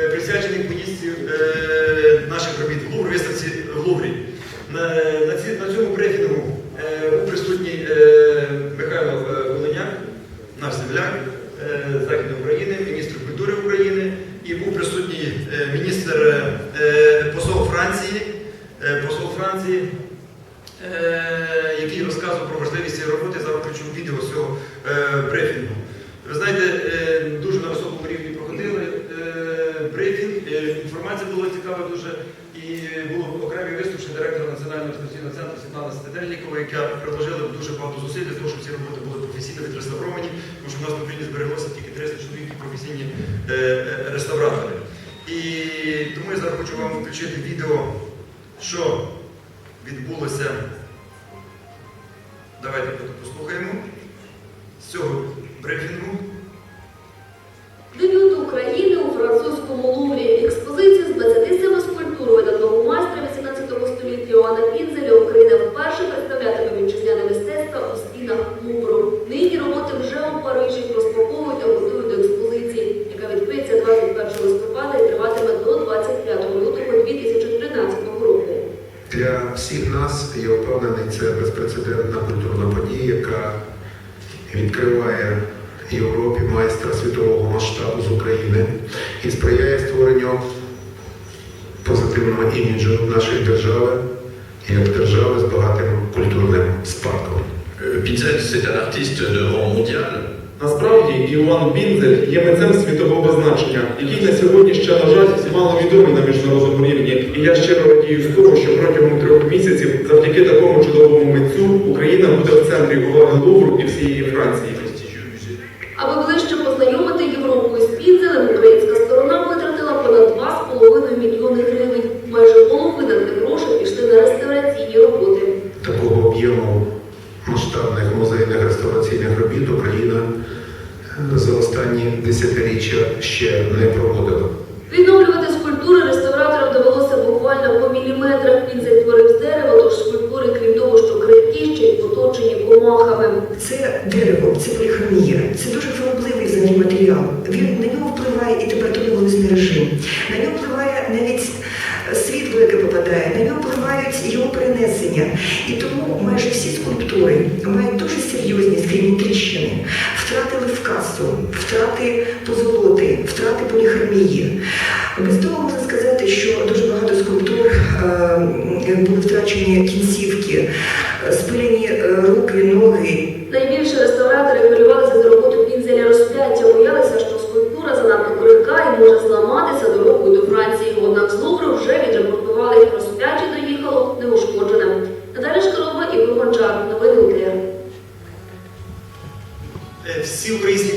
Е, присвячений поїздці е, наших робіт в Лувр, виставці в Луврі. На, на, ці, на цьому брифінгу е, був присутній Михайло Волиняк, наш земляк Західної України, міністр культури України, і був присутній міністр посол Франції, посол Франції, який розказував про важливість цієї роботи. Зараз включу відео з цього брифінгу. Брифінг, е, інформація була цікава дуже. І було окремий виступ ще директора Національного експозиційного центру Світлана Стетельнікова, яка приложила дуже багато зусиль для того, щоб ці роботи були професійно відреставровані, тому що в нас в Україні збереглося тільки 300 чоловік і професійні е, е, реставратори. І тому я зараз хочу вам включити відео, що відбулося. Давайте послухаємо всіх нас, я впевнений, це безпрецедентна культурна подія, яка відкриває Європі майстра світового масштабу з України і сприяє створенню позитивного іміджу нашої держави як держави з багатим культурним спадком. Euh, Pinzel, c'est un artiste de. Насправді Іван Бінзель є митцем світового значення, який на сьогодні ще, на жаль, мало відомий на міжнародному рівні. І я щиро радію з того, що протягом трьох місяців, завдяки такому чудовому митцю, Україна буде в центрі уваги Лувру і всієї Франції. Аби ближче познайомити Європу з Пінзелем, українська сторона витратила понад 2,5 мільйони гривень. Майже половина цих грошей пішли на реставраційні роботи. Такого об'єму масштабних музейних реставраційних робіт Україна е, за останні десятиріччя ще не проводила. Відновлювати скульптури реставраторам довелося буквально по міліметрах. Пінзель творив з дерева, тож скульптури, крім того, що крихкі, ще й оточені комахами. Це дерево, це поліхромія, це дуже хворобливий взагалі матеріал. Він на нього впливає і температурно-вулисний режим. На нього впливає навіть е, впливають його перенесення. І тому майже всі скульптури мають дуже серйозні скрізні тріщини, втрати левкасу, втрати позолоти, втрати поліхромії. Без того можна сказати, що дуже багато скульптур е, були втрачені кінцівки, спилені е, руки, ноги. Найбільше реставратори хвилювалися Всі українські